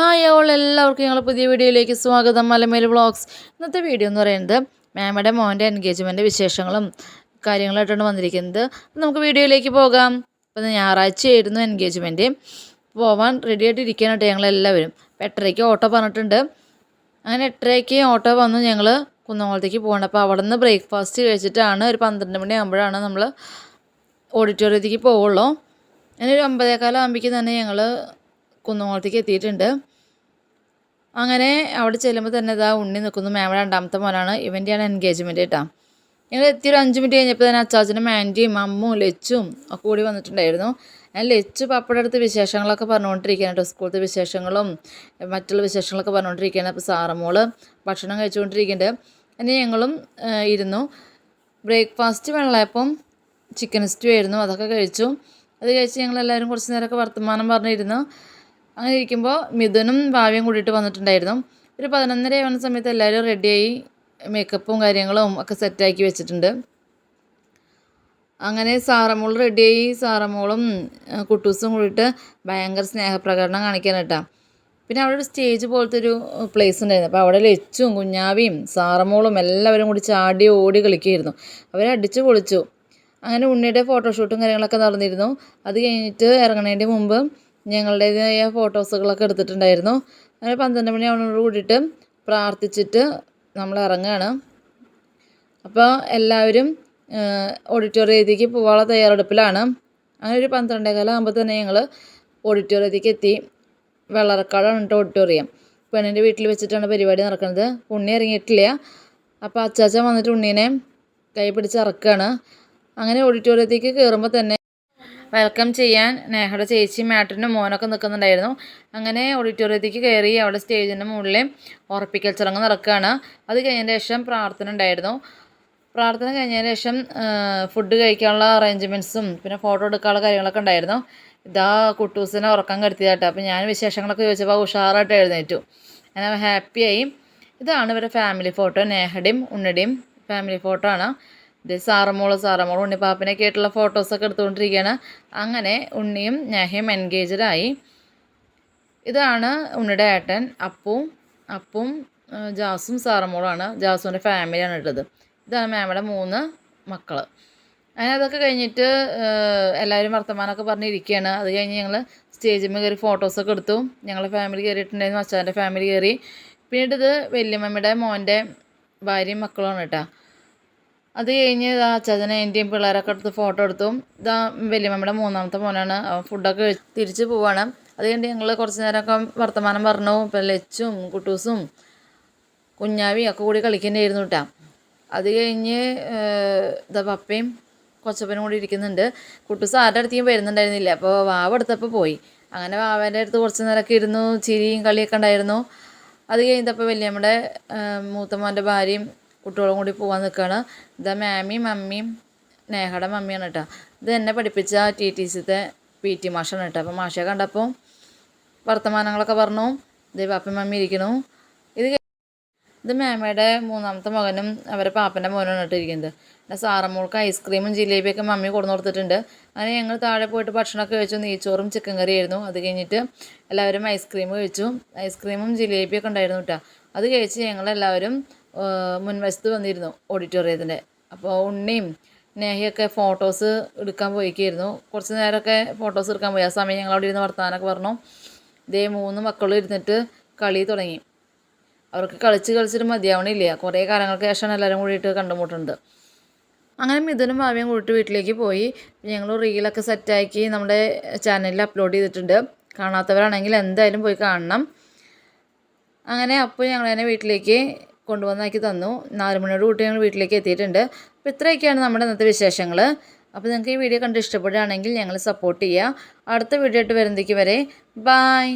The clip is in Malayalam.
ഹായ് ഓൾ എല്ലാവർക്കും ഞങ്ങൾ പുതിയ വീഡിയോയിലേക്ക് സ്വാഗതം. മലമേൽ വ്ളോഗ്സ് ഇന്നത്തെ വീഡിയോ എന്ന് പറയുന്നത് മാമയുടെ മോന്റെ എൻഗേജ്മെന്റ് വിശേഷങ്ങളും കാര്യങ്ങളായിട്ടാണ് വന്നിരിക്കുന്നത്. നമുക്ക് വീഡിയോയിലേക്ക് പോകാം. അപ്പോൾ ഞായറാഴ്ചയായിരുന്നു എൻഗേജ്മെന്റ് പോവാൻ റെഡി ആയിട്ട് ഇരിക്കാനായിട്ട് ഞങ്ങളെല്ലാവരും. എട്ടരയ്ക്ക് ഓട്ടോ പറഞ്ഞിട്ടുണ്ട്. അങ്ങനെ എട്ടരയ്ക്ക് ഓട്ടോ വന്ന് ഞങ്ങൾ കുന്നംകുളത്തേക്ക് പോകണം അപ്പോൾ അവിടെ നിന്ന് ബ്രേക്ക്ഫാസ്റ്റ് കഴിച്ചിട്ടാണ് ഒരു പന്ത്രണ്ട് മണി ആകുമ്പോഴാണ് നമ്മൾ ഓഡിറ്റോറിയത്തേക്ക് പോവുള്ളൂ. അങ്ങനെ ഒരു ഒമ്പതേക്കാലം ആകുമ്പോഴേക്കും തന്നെ ഞങ്ങൾ കുന്നംകുളത്തേക്ക് എത്തിയിട്ടുണ്ട്. അങ്ങനെ അവിടെ ചെല്ലുമ്പോൾ തന്നെ ഇതാ ഉണ്ണി നിൽക്കുന്നു മാമയുടെ രണ്ടാമത്തെ മോനാണ്. ഇവന്റെയാണ് എൻഗേജ്മെന്റ് കേട്ടോ ഞങ്ങൾ എത്തിയൊരു അഞ്ച് മിനിറ്റ് കഴിഞ്ഞപ്പോൾ തന്നെ അച്ചാച്ചനും മാന്റിയും അമ്മും ലച്ചും ഒക്കെ കൂടി വന്നിട്ടുണ്ടായിരുന്നു. ഞാൻ ലച്ചു പപ്പയുടെ അടുത്ത് വിശേഷങ്ങളൊക്കെ പറഞ്ഞുകൊണ്ടിരിക്കുകയാണ് കേട്ടോ. സ്കൂളത്തെ വിശേഷങ്ങളും മറ്റുള്ള വിശേഷങ്ങളൊക്കെ പറഞ്ഞുകൊണ്ടിരിക്കുകയാണ് അപ്പോൾ സാറമോൾ ഭക്ഷണം കഴിച്ചുകൊണ്ടിരിക്കുന്നുണ്ട് എന്നെ ഞങ്ങളും ഇരുന്നു. ബ്രേക്ക്ഫാസ്റ്റ് വെള്ളയപ്പം ചിക്കൻ സ്റ്റൂ ആയിരുന്നു. അതൊക്കെ കഴിച്ചു. അത് കഴിച്ച് ഞങ്ങളെല്ലാവരും കുറച്ച് നേരമൊക്കെ വർത്തമാനം പറഞ്ഞിരുന്നു. അങ്ങനെ ഇരിക്കുമ്പോൾ മിഥുനും ഭാവിയും കൂടിയിട്ട് വന്നിട്ടുണ്ടായിരുന്നു. ഒരു പതിനൊന്നര ആവുന്ന സമയത്ത് എല്ലാവരും റെഡിയായി മേക്കപ്പും കാര്യങ്ങളും ഒക്കെ സെറ്റാക്കി വെച്ചിട്ടുണ്ട്. അങ്ങനെ സാറമോൾ റെഡിയായി സാറമോളും കുട്ടൂസും കൂടിയിട്ട് ഭയങ്കര സ്നേഹപ്രകടനം കാണിക്കാൻ കേട്ടാ പിന്നെ അവിടെ ഒരു സ്റ്റേജ് പോലത്തെ ഒരു പ്ലേസ് ഉണ്ടായിരുന്നു. അപ്പോൾ അവിടെ ലച്ചും കുഞ്ഞാവിയും സാറമോളും എല്ലാവരും കൂടി ചാടി ഓടി കളിക്കുമായിരുന്നു അവരെ അടിച്ചു പൊളിച്ചു. അങ്ങനെ ഉണ്ണിയുടെ ഫോട്ടോഷൂട്ടും കാര്യങ്ങളൊക്കെ നടന്നിരുന്നു. അത് കഴിഞ്ഞിട്ട് ഇറങ്ങണതിന്റെ മുമ്പ് ഞങ്ങളുടേതായ ഫോട്ടോസുകളൊക്കെ എടുത്തിട്ടുണ്ടായിരുന്നു. അങ്ങനെ പന്ത്രണ്ട് മണി ആവുന്നതോട് കൂടിയിട്ട് പ്രാർത്ഥിച്ചിട്ട് നമ്മൾ ഇറങ്ങുകയാണ് അപ്പോൾ എല്ലാവരും ഓഡിറ്റോറിയത്തേക്ക് പോകാനുള്ള തയ്യാറെടുപ്പിലാണ്. അങ്ങനെ ഒരു പന്ത്രണ്ടേകാലം ആകുമ്പോൾ തന്നെ ഞങ്ങൾ ഓഡിറ്റോറിയത്തേക്ക് എത്തി. വെള്ളറക്കാടാണ് കേട്ടോ ഓഡിറ്റോറിയം. പെണ്ണിന്റെ വീട്ടിൽ വെച്ചിട്ടാണ് പരിപാടി നടക്കുന്നത് ഉണ്ണി ഇറങ്ങിയിട്ടില്ല. അപ്പോൾ അച്ചാച്ചൻ വന്നിട്ട് ഉണ്ണീനെ കൈ പിടിച്ച് ഇറക്കുകയാണ് അങ്ങനെ ഓഡിറ്റോറിയത്തേക്ക് കയറുമ്പോൾ തന്നെ വെൽക്കം ചെയ്യാൻ നേഹയുടെ ചേച്ചി മാട്ടിനും മോനൊക്കെ നിൽക്കുന്നുണ്ടായിരുന്നു. അങ്ങനെ ഓഡിറ്റോറിയത്തേക്ക് കയറി അവിടെ സ്റ്റേജിന്റെ മുകളിൽ ഉറപ്പിക്കൽ ചടങ്ങ് നടക്കുകയാണ്. അത് കഴിഞ്ഞതിന് ശേഷം പ്രാർത്ഥന ഉണ്ടായിരുന്നു. പ്രാർത്ഥന കഴിഞ്ഞതിന് ശേഷം ഫുഡ് കഴിക്കാനുള്ള അറേഞ്ച്മെന്റ്സും പിന്നെ ഫോട്ടോ എടുക്കാനുള്ള കാര്യങ്ങളൊക്കെ ഉണ്ടായിരുന്നു. ഇതാ കുട്ടൂസിനെ ഉറക്കം കെടുത്തിയതാട്ടോ. അപ്പോൾ ഞാൻ വിശേഷങ്ങളൊക്കെ ചോദിച്ചപ്പോൾ ഉഷാറായിട്ട് എഴുന്നേറ്റു. ഞാൻ ഹാപ്പിയായി ഇതാണ് ഇവരുടെ ഫാമിലി ഫോട്ടോ നേഹയുടെയും ഉണ്ണിയുടെയും ഫാമിലി ഫോട്ടോ ആണ്. ഇത് സാറമോൾ സാറമോൾ ഉണ്ണിപ്പാപ്പിനൊക്കെ ആയിട്ടുള്ള ഫോട്ടോസൊക്കെ എടുത്തുകൊണ്ടിരിക്കുകയാണ്. അങ്ങനെ ഉണ്ണിയും നെഹയും എൻഗേജഡായി ഇതാണ് ഉണ്ണിയുടെ ഏട്ടൻ അപ്പും അപ്പും ജാസും സാറമോളാണ് ജാസുവിന്റെ ഫാമിലിയാണ് ഉള്ളത്. ഇതാണ് മാമയുടെ മൂന്ന് മക്കൾ അങ്ങനെ അതൊക്കെ കഴിഞ്ഞിട്ട് എല്ലാവരും വർത്തമാനമൊക്കെ പറഞ്ഞിരിക്കുകയാണ്. അത് കഴിഞ്ഞ് ഞങ്ങൾ സ്റ്റേജിൽ കയറി ഫോട്ടോസൊക്കെ എടുത്തു. ഞങ്ങളുടെ ഫാമിലി കയറിയിട്ടുണ്ടായിരുന്നു അച്ഛന്റെ ഫാമിലി കയറി. പിന്നീട് ഇത് വല്യമ്മയുടെ മോന്റെ ഭാര്യയും മക്കളുമാണ് കേട്ടോ. അത് കഴിഞ്ഞ് ഇതാ അച്ഛനെ എന്റെയും പിള്ളേരൊക്കെ എടുത്ത് ഫോട്ടോ എടുത്തു. ഇതാ വലിയമ്മയുടെ മൂന്നാമത്തെ മോനാണ്. ഫുഡൊക്കെ തിരിച്ച് പോവാണ്. അത് കഴിഞ്ഞ് ഞങ്ങൾ കുറച്ച് നേരമൊക്കെ വർത്തമാനം പറഞ്ഞു. ഇപ്പം ലച്ചും കുട്ടൂസും കുഞ്ഞാവിയും ഒക്കെ കൂടി കളിക്കേണ്ടിയിരുന്നു കേട്ടോ അത് കഴിഞ്ഞ് ഇതാ പപ്പയും കൊച്ചപ്പനും കൂടി ഇരിക്കുന്നുണ്ട്. കുട്ടൂസ് ആരുടെ അടുത്തേക്കും വരുന്നുണ്ടായിരുന്നില്ല. അപ്പോൾ വാവ് എടുത്തപ്പോൾ പോയി. അങ്ങനെ വാവേന്റെ അടുത്ത് കുറച്ച് നേരമൊക്കെ ഇരുന്നു ചിരിയും കളിയൊക്കെ ഉണ്ടായിരുന്നു. അത് കഴിഞ്ഞപ്പോൾ വലിയമ്മയുടെ മൂത്തമ്മന്റെ ഭാര്യയും കുട്ടികളും കൂടി പോകാൻ നിൽക്കുകയാണ് ഇതാ മാമിയും മമ്മിയും നേഹയുടെ മമ്മിയാണ് കേട്ടോ. ഇത് എന്നെ പഠിപ്പിച്ച ടി ടി സിത്തെ പി ടി മാഷാണ് കേട്ടോ. അപ്പോൾ മാഷെ കണ്ടപ്പോൾ വർത്തമാനങ്ങളൊക്കെ പറഞ്ഞു. ഇതേ പാപ്പയും മമ്മി ഇരിക്കണു. ഇത് ഇത് മാമയുടെ മൂന്നാമത്തെ മകനും അവരെ പാപ്പന്റെ മോനാണ് ഇട്ടിരിക്കുന്നത് പിന്നെ സാറമ്മോൾക്ക് ഐസ്ക്രീമും ജിലേബിയൊക്കെ മമ്മി കൊടുന്നു കൊടുത്തിട്ടുണ്ട്. അങ്ങനെ ഞങ്ങൾ താഴെ പോയിട്ട് ഭക്ഷണമൊക്കെ കഴിച്ചു. നെയ്ച്ചോറും ചിക്കൻ കറിയായിരുന്നു അത് കഴിഞ്ഞിട്ട് എല്ലാവരും ഐസ്ക്രീം കഴിച്ചു. ഐസ്ക്രീമും ജിലേബിയൊക്കെ ഉണ്ടായിരുന്നു കേട്ടോ. അത് കഴിച്ച് ഞങ്ങളെല്ലാവരും മുൻവശത്ത് വന്നിരുന്നു ഓഡിറ്റോറിയത്തിന്റെ അപ്പോൾ ഉണ്ണിയും നേഹയൊക്കെ ഫോട്ടോസ് എടുക്കാൻ പോയിക്കായിരുന്നു. കുറച്ച് നേരമൊക്കെ ഫോട്ടോസ് എടുക്കാൻ പോയി. ആ സമയം ഞങ്ങൾ അവിടെ ഇരുന്ന് വർത്തമാനമൊക്കെ പറഞ്ഞു. ഇതേ മൂന്ന് മക്കളും ഇരുന്നിട്ട് കളി തുടങ്ങി. അവർക്ക് കളിച്ച് കളിച്ചിട്ട് മതിയാവണില്ല. കുറേ കാലങ്ങൾക്ക് ശേഷമാണ് എല്ലാവരും കൂടിയിട്ട് കണ്ടുമുട്ടുണ്ട് അങ്ങനെ മിഥുനും ഭാവിയും കൂടിയിട്ട് വീട്ടിലേക്ക് പോയി. ഞങ്ങൾ റീലൊക്കെ സെറ്റാക്കി നമ്മുടെ ചാനലിൽ അപ്ലോഡ് ചെയ്തിട്ടുണ്ട്. കാണാത്തവരാണെങ്കിൽ എന്തായാലും പോയി കാണണം. അങ്ങനെ അപ്പോൾ ഞങ്ങൾ തന്നെ വീട്ടിലേക്ക് കൊണ്ടുവന്നാക്കി തന്നു. നാല് മണിയോട് കൂട്ടി ഞങ്ങൾ വീട്ടിലേക്ക് എത്തിയിട്ടുണ്ട്. അപ്പോൾ ഇത്രയൊക്കെയാണ് നമ്മുടെ ഇന്നത്തെ വിശേഷങ്ങൾ അപ്പോൾ നിങ്ങൾക്ക് ഈ വീഡിയോ കണ്ട് ഇഷ്ടപ്പെടുകയാണെങ്കിൽ ഞങ്ങൾ സപ്പോർട്ട് ചെയ്യുക. അടുത്ത വീഡിയോ ആയിട്ട് വരുന്നതിക്ക് വരെ ബായ്